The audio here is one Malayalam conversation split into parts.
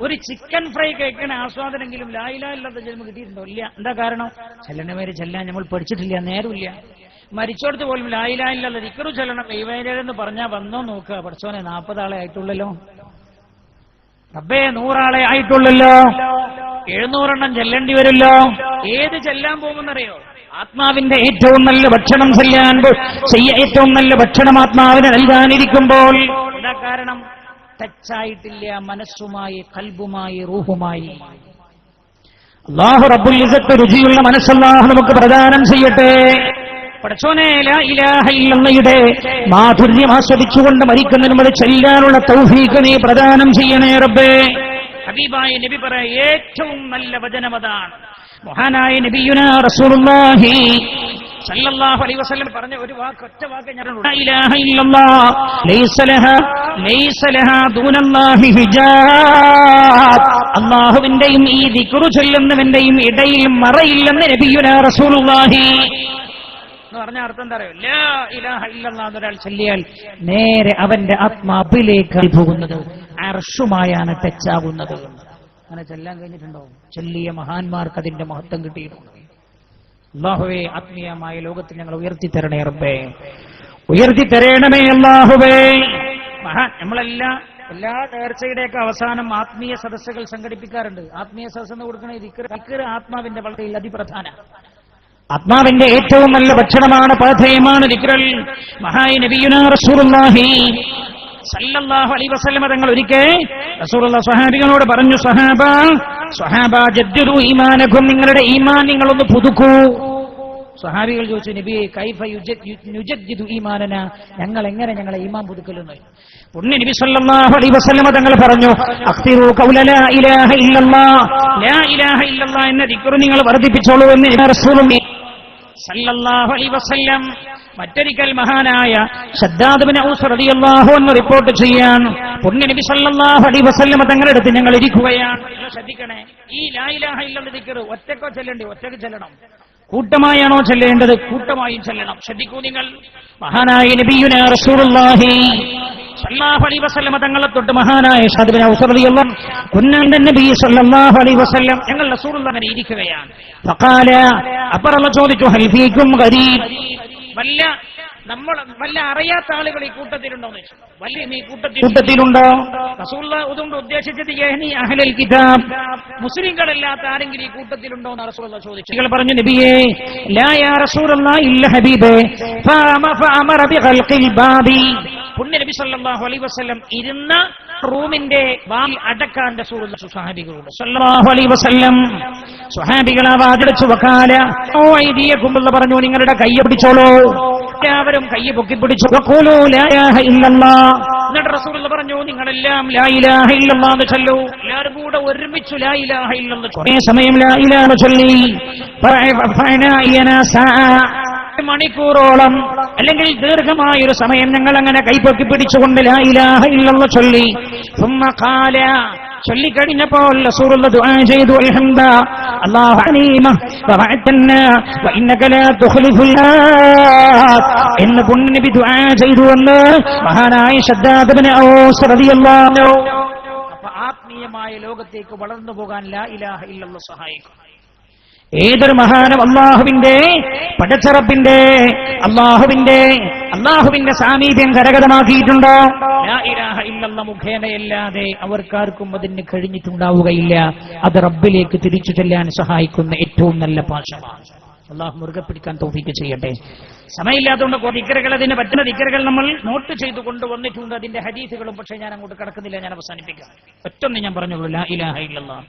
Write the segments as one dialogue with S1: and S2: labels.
S1: ഒരു ചിക്കൻ ഫ്രൈ കഴിക്കണ ആസ്വാദനെങ്കിലും ലായിലായില്ലാത്ത ജന്മം കിട്ടിയിട്ടുണ്ടോ? ഇല്ല. എന്താ കാരണം? ചെല്ലണവരെ ചെല്ലാൻ നമ്മൾ പഠിച്ചിട്ടില്ല നേരമില്ല. മരിച്ചോടത്ത് പോലും ലായിലായില്ലാത്ത ദിക്കറു ചെല്ലണം കൈവേരെന്ന് പറഞ്ഞാൽ വന്നോ നോക്കുക. പഠിച്ചോനെ നാൽപ്പതാളെ ആയിട്ടുള്ളല്ലോ. റബ്ബേ നൂറാളെ ആയിട്ടുള്ളല്ലോ. എഴുന്നൂറെണ്ണം ചെല്ലേണ്ടി വരുമല്ലോ ഏത് ചെല്ലാൻ പോകുമെന്നറിയോ? ആത്മാവിന്റെ ഏറ്റവും നല്ല ഭക്ഷണം ചെല്ലാൻ ഏറ്റവും നല്ല ഭക്ഷണം ആത്മാവിന് നൽകാനിരിക്കുമ്പോൾ. എന്താ കാരണം? ടച്ചായിട്ടില്ല മനസ്സുമായി കൽബുമായി റൂഹുമായി. അള്ളാഹു റബ്ബുൽ ഇസത്ത് രുചിയുള്ള മനസ്സല്ലാഹു നമുക്ക് പ്രദാനം ചെയ്യട്ടെ. പഠിച്ചോനെ മാധുര്യം ആസ്വദിച്ചുകൊണ്ട് മരിക്കുന്നതിന് മുതൽ ചെല്ലാനുള്ള തൗഫീഖ് നീ പ്രദാനം ചെയ്യണേ റബ്ബേ. ഹബീബായ നബി പറ ഏറ്റവും നല്ല വചനം അതാണ്. മഹാനായ നബിയുന റസൂലുള്ളാഹി സല്ലല്ലാഹു അലൈഹി വസല്ലം പറഞ്ഞ ഒരു വാക്ക് ഒറ്റ വാക്ക് ഞാൻ അല്ലാഹുവിന്റെയും ഈ ദിക്കുറു ചൊല്ലുന്നവന്റെയും ഇടയിൽ മറയില്ലെന്ന് നബിയുന റസൂലുള്ളാഹി. എന്ന് പറഞ്ഞ അർത്ഥം എന്താ അറിയോ? ലാ ഇലാഹ ഇല്ലല്ലാഹ് ഒരാൾ ചൊല്ലിയാൽ നേരെ അവന്റെ ആത്മാവിലേക്ക് പോകുന്നത് അർഷുമായാണ് ടച്ചാകുന്നത് അങ്ങനെ ചെല്ലാൻ കഴിഞ്ഞിട്ടുണ്ടോ? ചൊല്ലിയ മഹാന്മാർക്ക് അതിന്റെ മഹത്വം കിട്ടിയിട്ടുണ്ട്. അള്ളാഹുവേ ആത്മീയമായ ലോകത്തിൽ ഞങ്ങൾ ഉയർത്തി തരണേ റബ്ബേ. ഉയർത്തി തരണമേ അള്ളാഹുവേ. മഹാ നമ്മളെല്ലാ എല്ലാ നേർച്ചയുടെയൊക്കെ അവസാനം ആത്മീയ സദസ്സുകൾ സംഘടിപ്പിക്കാറുണ്ട്. ആത്മീയ സദസ്സ് എന്ന് കൊടുക്കുന്ന ആത്മാവിന്റെ വളരെ അതിപ്രധാന. ആത്മാവിന്റെ ഏറ്റവും നല്ല ഭക്ഷണമാണ് പാഥേയമാണ് ദിക്രൽ. മഹായ നബിയുന റസൂലുള്ളാഹി സല്ലല്ലാഹു അലൈഹി വസല്ലമ തങ്ങൾ ഒരിക്കൽ റസൂലുള്ള സ്വഹാബികളോട് പറഞ്ഞു സഹാബ സ്വഹാബ ജദ്ദുരു ഈമാനഖും നിങ്ങളുടെ ഈമാൻ നിങ്ങളൊന്ന് പുതുക്കൂ. സ്വഹാബികൾ ചോദിച്ചു നബിയെ കൈഫ യുജദ്- യുജദ്ദിദു ഈമാനന? ഞങ്ങൾ എങ്ങനെ ഞങ്ങളെ ഈമാൻ പുതുക്കലെന്ന്? പുണ്യ നബി സല്ലല്ലാഹു അലൈഹി വസല്ലമ തങ്ങൾ പറഞ്ഞു അഖ്തിറു ഖൗല ലാ ഇലാഹ ഇല്ലല്ലാഹ് ലാ ഇലാഹ ഇല്ലല്ലാഹ് എന്ന ദിക്ർ നിങ്ങൾ വർദ്ധിപ്പിച്ചോളൂ എന്ന് റസൂലും സല്ലല്ലാഹു അലൈഹി വസല്ലം മറ്റൊരിക്കൽ മഹാനായ ഷദ്ദാദ് ബിൻ ഔസ് റളിയല്ലാഹു അൻഹു റിപ്പോർട്ട് ചെയ്യാൻ പുണ്യ നബി സല്ലല്ലാഹു അലൈഹി വസല്ലം തങ്ങളുടെ അടുത്ത് ഞങ്ങൾ ഇരിക്കുകയാണ്. ശ്രദ്ധിക്കണേ ഈ ലാ ഇലാഹ ഇല്ലല്ലാഹ് ദിക്ർ ഒറ്റക്കോ ചെല്ലണ്ടേ? ഒറ്റയ്ക്ക് ചെല്ലണം. കൂട്ടമായാണോ ചെല്ലേണ്ടത്? കൂട്ടമായും ചെല്ലണം. ശ്രദ്ധിക്കൂ നിങ്ങൾ. മഹാനായ നബിയുന റസൂലുള്ളാഹി സല്ലല്ലാഹു അലൈഹി വസല്ലം തങ്ങളെ തൊട്ട് മഹാനായ ഷദ്ദാദ് ബിൻ ഔസ് റളിയല്ലാഹു കുന്നൻ നബി സല്ലല്ലാഹു അലൈഹി വസല്ലം ഞങ്ങൾ റസൂലുള്ളാഹി അങ്ങനെ ഇരിക്കുകയാണ്. ഫഖാല അപ്പറല്ല ചോദിച്ചു ഹൽ ഫീകും ഗരീബ് വല്ല നമ്മൾ വല്ല അറിയാത്ത ആളുകൾ ഈ കൂട്ടത്തിലുണ്ടോ എന്ന് ചോദിച്ചു. വല്ല ഈ കൂട്ടത്തിൽ കൂട്ടത്തിലുണ്ടോ? റസൂള്ള അതുകൊണ്ട് ഉദ്ദേശിച്ചത് യഹ്നി അഹ്ലൽ കിതാബ്. മുസ്ലിങ്ങളല്ലാത്ത ആരെങ്കിലും ഈ കൂട്ടത്തിലുണ്ടോ എന്ന് റസൂള്ള ചോദിച്ചു. നിങ്ങൾ പറഞ്ഞു നബിയേ ലാ യാ റസൂലല്ലാ ഇല്ല ഹബീബേ ഫഅമ ഫഅമറ ബിഖൽഖിൽ ബാബി. പുണ്യ നബി സല്ലല്ലാഹു അലൈഹി വസല്ലം ഇരുന്ന റൂമിന്റെ വാൽ അടക്കാൻ റസൂലുള്ള സുഹാബികളോട് സല്ലല്ലാഹു അലൈഹി വസല്ലം സുഹാബികളെ വാതിടച്ചു വക്കാല. ഓ ഐദിയക്കുമ്പെന്ന് പറഞ്ഞു നിങ്ങളുടെ കയ്യെ പിടിച്ചോളൂ. എല്ലാവരും കൈ പൊക്കിപ്പിടിച്ചു. എന്നിട്ട് റസൂൽ പറഞ്ഞു നിങ്ങളെല്ലാം ലായിലാഹ ഇല്ലെന്ന് ചൊല്ലൂ. എല്ലാവരും കൂടെ ഒരുമിച്ചു ലായിലാഹ ഇല്ലെന്ന് കുറേ സമയം ലായിലാഹ ചൊല്ലി. മണിക്കൂറോളം അല്ലെങ്കിൽ ദീർഘമായ ഒരു സമയം ഞങ്ങൾ അങ്ങനെ കൈപൊക്കി പിടിച്ചുകൊണ്ട് ലായിലാഹ ഇല്ലെന്ന് ചൊല്ലി. ചൊല്ലിക്കഴിഞ്ഞപ്പോൾ ചെയ്തു എന്ന് പുണ്യനബി ചെയ്തു എന്ന് മഹാനായ ശദ്ദാദ് ഓ അപ്പൊ ആത്മീയമായ ലോകത്തേക്ക് വളർന്നു പോകാൻ ലാ ഇലാഹ ഇല്ലല്ലോ സഹായിക്കും. ഏതൊരു മഹാനം അള്ളാഹുവിന്റെ പടച്ചറപ്പിന്റെ അള്ളാഹുവിന്റെ അള്ളാഹുവിന്റെ സാമീപ്യം കരകതമാക്കിയിട്ടുണ്ടോ മുഖേനയല്ലാതെ അവർക്കാർക്കും അതിന് കഴിഞ്ഞിട്ടുണ്ടാവുകയില്ല. അത് റബ്ബിലേക്ക് തിരിച്ചു ചെല്ലാൻ സഹായിക്കുന്ന ഏറ്റവും നല്ല പാശമാണ് അള്ളാഹു മുറുകെ പിടിക്കാൻ തോഫിക്ക് ചെയ്യട്ടെ. സമയമില്ലാത്തതുകൊണ്ട് കുറേ ദിക്കറുകൾ അതിന് പറ്റുന്ന ദിക്കറുകൾ നമ്മൾ നോട്ട് ചെയ്തു കൊണ്ടുവന്നിട്ടുണ്ട്. അതിന്റെ ഹദീസുകളും പക്ഷേ ഞാൻ അങ്ങോട്ട് കടക്കുന്നില്ല. ഞാൻ അവസാനിപ്പിക്കാം. ഒറ്റൊന്ന് ഞാൻ പറഞ്ഞോളൂ ഇലാഹ ഇല്ലല്ലാഹ്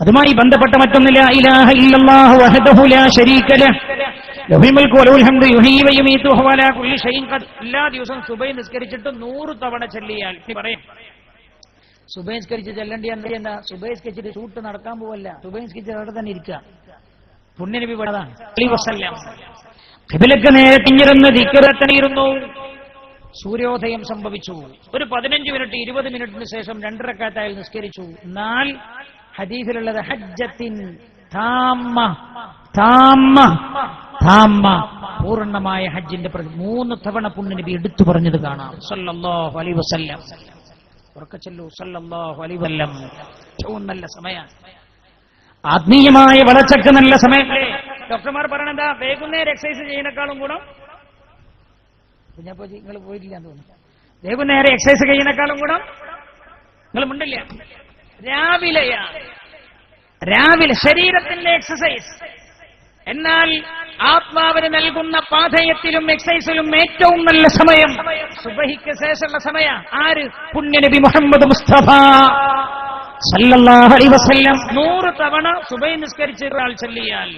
S1: അതുമായി ബന്ധപ്പെട്ട മറ്റൊന്നില്ല ഇലാഹ ഇല്ലല്ലാഹു വഹദഹു ലാ ശരീക ലഹ്. ലഹുൽ വലഹുൽ ഹംദു യുഹീ വയുമീതു വഹുവ അലാ ഷൈഇൻ ഖദ്. എല്ലാ ദിവസവും സുബൈ നിസ്കരിച്ചിട്ട് നൂറ് തവണ ചൊല്ലിയാൽ പറയും. സുബൈ നിസ്കരിച്ച് ചെല്ലേണ്ടി എന്താ എന്താ സുബൈ നിസ്കരിച്ചിട്ട് ഷൂട്ട് നടക്കാൻ പോവല്ല. സുബൈ നിസ്കരിച്ച് അവിടെ തന്നെ ഇരിക്കുക പുണ്യനബി പടതാണ് ഖിബിലക്ക് നേരെ തിഞ്ഞിരുന്ന് ദിക്കറത്തണിയിരുന്നു സൂര്യോദയം സംഭവിച്ചു. ഒരു പതിനഞ്ച് മിനിറ്റ് ഇരുപത് മിനിറ്റിന് ശേഷം രണ്ടരക്കാറ്റായി നിസ്കരിച്ചു. എന്നാൽ ഹദീസിലുള്ളത് ഹജ്ജത്തിൻ താമ്മ താമ്മ താമ്മ പൂർണമായ ഹജ്ജിന്റെ മൂന്ന് തവണ പുണ്യനബി എടുത്തു പറഞ്ഞത് കാണാം. സല്ലല്ലാഹു അലൈഹി വസല്ലം. ഉറക്കച്ചൊല്ലു സല്ലല്ലാഹു അലൈഹി വസല്ലം. ഏറ്റവും നല്ല സമയമാണ് ആത്മീയമായ വളർച്ചക്ക് നല്ല സമയം. ഡോക്ടർമാർ പറയണെന്താ വൈകുന്നേരം എക്സസൈസ് ചെയ്യുന്നേക്കാളും ഗുണം കുഞ്ഞാപ്പോജി നിങ്ങൾ പോയിട്ടില്ല എന്ന് തോന്നുന്നു. വൈകുന്നേരം എക്സസൈസ് ചെയ്യുന്നേക്കാളും ഗുണം നിങ്ങൾ മുണ്ടില്ല. രാവിലെയാണ്. രാവിലെ ശരീരത്തിന്റെ എക്സസൈസ് എന്നാൽ ആത്മാവിന് നൽകുന്ന പാഥയത്തിലും എക്സൈസിലും ഏറ്റവും നല്ല സമയം സുബഹിക്ക് ശേഷമുള്ള സമയ ആര്? പുണ്യനബി മുഹമ്മദ് മുസ്തഫ. സല്ലല്ലാഹു അലൈഹി വസല്ലം. നൂറ് തവണ സുബൈ നിസ്കരിച്ച ഒരാൾ ചൊല്ലിയാൽ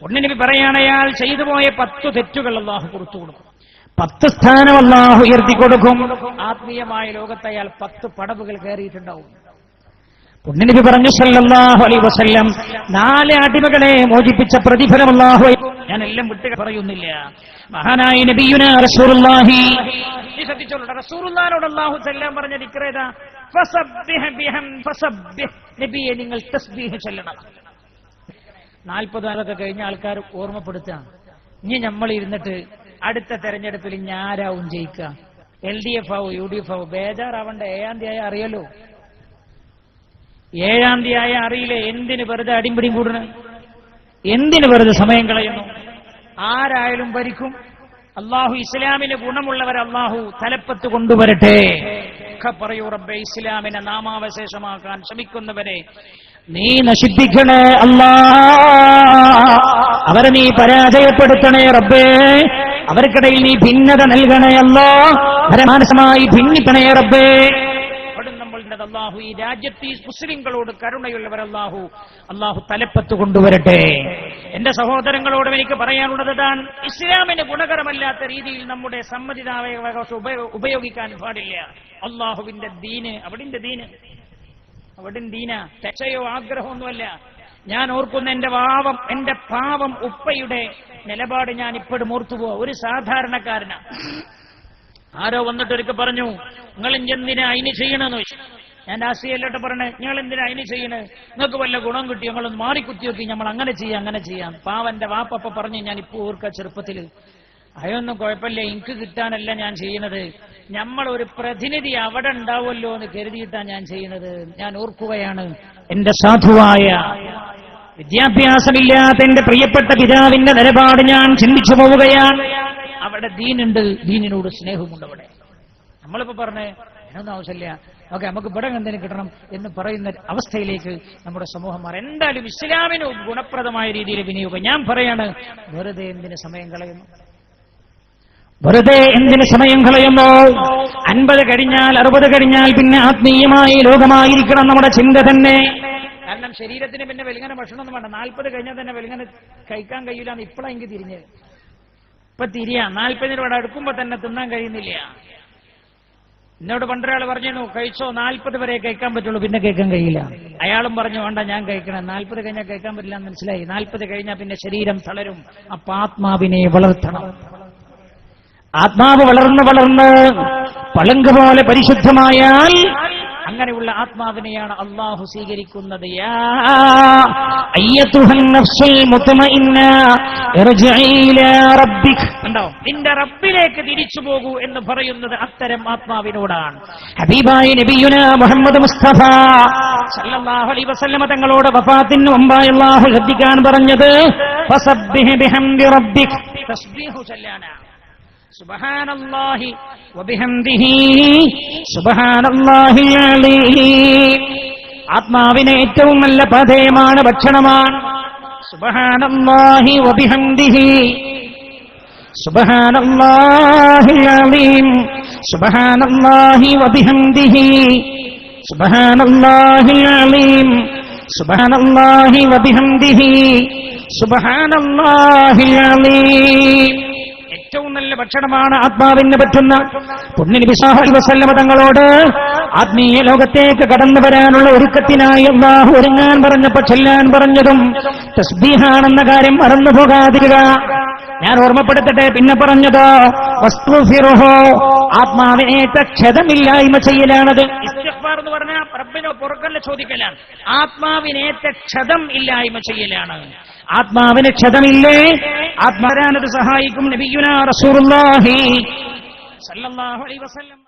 S1: പുണ്യനബി പറയാണ് അയാൾ ചെയ്തു പോയ പത്ത് തെറ്റുകൾ അള്ളാഹു പുറത്തു കൊടുക്കും. പത്ത് സ്ഥാനം അള്ളാഹു ഉയർത്തി കൊടുക്കും. ആത്മീയമായ ലോകത്ത് പത്ത് പടവുകൾ കയറിയിട്ടുണ്ടാവും. പുണ്യനബി പറഞ്ഞു സല്ലല്ലാഹു അലൈഹി വസല്ലം നാല് അടിമകളെ മോചിപ്പിച്ച പ്രതിഫലം അല്ലാഹു ഞാൻ എല്ലാം വിട്ട് പറയുന്നില്ല. മഹാനായ നബിയുന റസൂറുല്ലാഹി ശ്രദ്ധിച്ചോളൂ റസൂലുള്ളാഹിനോട് അല്ലാഹു ചെല്ലാൻ പറഞ്ഞ ഫസബ്ബിഹ് നബിയെ നിങ്ങൾ തസ്ബീഹ് ചൊല്ലണം. നാൽപ്പത് നാളൊക്കെ കഴിഞ്ഞ ആൾക്കാർ ഓർമ്മപ്പെടുത്താം. ഇനി നമ്മൾ ഇരുന്നിട്ട് അടുത്ത തെരഞ്ഞെടുപ്പിൽ ഞാരാവും ജയിക്കാം ജയിക്കുക? എൽ ഡി എഫ് ആവോ യു ഡി എഫ് ആവോ? ബേജാറാവണ്ട ഏഴാം തീയതി അറിയല്ലോ ഏഴാം തീയതി ആയ എന്തിന് വെറുതെ അടിമ്പിടിയും കൂടണ് എന്തിന് വെറുതെ സമയം കളയുന്നു? ആരായാലും ഭരിക്കും. അള്ളാഹു ഇസ്ലാമിന് ഗുണമുള്ളവർ അള്ളാഹു തലപ്പത്ത് കൊണ്ടുവരട്ടെ. പറയൂ റബ്ബെ ഇസ്ലാമിനെ നാമാവശേഷമാക്കാൻ ശ്രമിക്കുന്നവരെ നീ നശിപ്പിക്കണേ അല്ലാ. അവരെ നീ പരാജയപ്പെടുത്തണേ റബ്ബേ. അവർക്കിടയിൽ നീ ഭിന്നത നൽകണേ അല്ലോ. അവരെ മാനസമായി ഭിന്നിക്കണേ റബ്ബേ. നമ്മളുടെ അള്ളാഹു ഈ രാജ്യത്ത് ഈ മുസ്ലിങ്ങളോട് കരുണയുള്ളവർ അള്ളാഹു. അള്ളാഹു തലപ്പത്ത് കൊണ്ടുവരട്ടെ. എന്റെ സഹോദരങ്ങളോടും എനിക്ക് പറയാനുള്ളത് താൻ ഇസ്ലാമിന് ഗുണകരമല്ലാത്ത രീതിയിൽ നമ്മുടെ സമ്മതിദാവകാശം ഉപയോഗിക്കാൻ പാടില്ല. അള്ളാഹുവിന്റെ ദീന് അവിടിന്റെ ദീന്. അവിടെ ദീന. തെച്ചയോ ആഗ്രഹമൊന്നുമല്ല. ഞാൻ ഓർക്കുന്ന എന്റെ പാവം എന്റെ പാവം ഉപ്പയുടെ നിലപാട് ഞാൻ ഇപ്പോഴും ഓർത്തുപോവാ ഒരു സാധാരണക്കാരനാ. ആരോ വന്നിട്ട് ഒരിക്കൽ പറഞ്ഞു നിങ്ങൾ എന്തിനാ അതിന് ചെയ്യണമെന്ന് ചോദിച്ചു. ഞാൻ രാഷ്ട്രീയല്ലോട്ട് പറഞ്ഞേ ഞങ്ങൾ എന്തിനാ അതിന് ചെയ്യണേ? നിങ്ങൾക്ക് വല്ല ഗുണം കിട്ടി ഞങ്ങളൊന്ന് മാറിക്കുത്തി നോക്കി നമ്മൾ അങ്ങനെ ചെയ്യാം അങ്ങനെ ചെയ്യാം. പാവന്റെ വാപ്പപ്പ പറഞ്ഞു ഞാൻ ഇപ്പൊ ഓർക്ക ചെറുപ്പത്തിൽ അതൊന്നും കുഴപ്പമില്ല എനിക്ക് കിട്ടാനല്ല ഞാൻ ചെയ്യുന്നത് നമ്മൾ ഒരു പ്രതിനിധി അവിടെ ഉണ്ടാവുമല്ലോ എന്ന് കരുതിയിട്ടാണ് ഞാൻ ചെയ്യുന്നത് ഞാൻ ഓർക്കുകയാണ് എന്റെ സാധുവായ വിദ്യാഭ്യാസമില്ലാത്ത എന്റെ പ്രിയപ്പെട്ട പിതാവിന്റെ നിലപാട് ഞാൻ ചിന്തിച്ചു പോവുകയാണ്. അവിടെ ദീനുണ്ട് ദീനിനോട് സ്നേഹമുണ്ട് അവിടെ. നമ്മളിപ്പോ പറഞ്ഞേ അതിനൊന്നും ആവശ്യമില്ല. ഓക്കെ നമുക്ക് ഇവിടെ എന്തിനു കിട്ടണം എന്ന് പറയുന്ന അവസ്ഥയിലേക്ക് നമ്മുടെ സമൂഹം മാറി. എന്തായാലും ഇസ്ലാമിന് ഗുണപ്രദമായ രീതിയിൽ വിനിയോഗം. ഞാൻ പറയാണ് വെറുതെ എന്തിന് സമയം കളയുന്നു? വെറുതെ എന്തിന് സമയം കളയുന്നു? അൻപത് കഴിഞ്ഞാൽ അറുപത് കഴിഞ്ഞാൽ പിന്നെ ആത്മീയമായി ലോകമായിരിക്കണം നമ്മുടെ ചിന്ത തന്നെ. കാരണം ശരീരത്തിന് പിന്നെ വെലുങ്ങനെ ഭക്ഷണമൊന്നും വേണ്ട. നാൽപ്പത് കഴിഞ്ഞാൽ തന്നെ വെലുങ്ങനെ കഴിക്കാൻ കഴിയില്ല എന്ന് ഇപ്പോഴാണ് എനിക്ക് തിരിഞ്ഞത് ഇപ്പൊ തിരിയാ. നാൽപ്പതിന് ഇവിടെ അടുക്കുമ്പോ തന്നെ തിന്നാൻ കഴിയുന്നില്ല. എന്നോട് പണ്ടൊരാൾ പറഞ്ഞു കഴിച്ചോ നാൽപ്പത് വരെ കഴിക്കാൻ പറ്റുള്ളൂ പിന്നെ കഴിക്കാൻ കഴിയില്ല. അയാളും പറഞ്ഞു വേണ്ട ഞാൻ കഴിക്കണം. നാൽപ്പത് കഴിഞ്ഞാൽ കഴിക്കാൻ പറ്റില്ല എന്ന് മനസ്സിലായി. നാൽപ്പത് കഴിഞ്ഞാൽ പിന്നെ ശരീരം തളരും. അപ്പൊ ആത്മാവിനെ വളർത്തണം. ആത്മാവ് വളർന്ന് വളർന്ന് പളുങ്ക് പോലെ പരിശുദ്ധമായാൽ അങ്ങനെയുള്ള ആത്മാവിനെയാണ് അള്ളാഹു സ്വീകരിക്കുന്നത്. നിന്റെ റബ്ബിലേക്ക് തിരിച്ചു പോകൂ എന്ന് പറയുന്നത് അത്തരം ആത്മാവിനോടാണ്. ഹബീബായ നബിയുന മുഹമ്മദ് മുസ്തഫ സല്ലല്ലാഹു അലൈഹി വസല്ലമ തങ്ങളോട് വഫാത്തിന് മുമ്പായി അള്ളാഹു ശ്രദ്ധിക്കാൻ പറഞ്ഞത് ഫസബ്ബിഹ് ബിഹംദി റബ്ബിക്. തസ്ബീഹു ചൊല്ലാനാണ് سبحان الله وبحمده سبحان الله العليم ആത്മാവിന് ഏറ്റവും നല്ല പതയമാണ് ഭക്ഷണമാണ് സുബഹാനല്ലാഹി വബിഹംദിഹി സുബഹാനല്ലാഹി അലീം സുബഹാനല്ലാഹി വബിഹംദിഹി സുബഹാനല്ലാഹി അലീം സുബഹാനല്ലാഹി വബിഹംദിഹി സുബഹാനല്ലാഹി അലീം ഏറ്റവും നല്ല ഭക്ഷണമാണ് ആത്മാവിന് പറ്റുന്ന പൊന്നിന് വിശാഹ തങ്ങളോട് ആത്മീയ ലോകത്തേക്ക് കടന്നു വരാനുള്ള ഒരുക്കത്തിനായി അള്ളാഹു ഒരുങ്ങാൻ പറഞ്ഞപ്പോ ചെല്ലാൻ പറഞ്ഞതും തസ്ബീഹാണെന്ന കാര്യം മറന്നു പോകാതിരിക. ഞാൻ ഓർമ്മപ്പെടുത്തട്ടെ പിന്നെ പറഞ്ഞതോ? വസ്തുഫിറുഹോ ആത്മാവിനേറ്റ ക്ഷതമില്ലായ്മ ചെയ്യലാണത്. എന്ന് പറഞ്ഞാൽ പുറക്കല്ല ചോദിക്കലാണ്. ആത്മാവിനേറ്റ ക്ഷതം ഇല്ലായ്മ ചെയ്യലാണ്. ആത്മാവിന് ക്ഷതമില്ലേ? ആത്മാരാനത് സഹായിക്കും നബിയുന റസൂലുള്ളാഹി. സല്ലല്ലാഹു അലൈഹി വസല്ലം.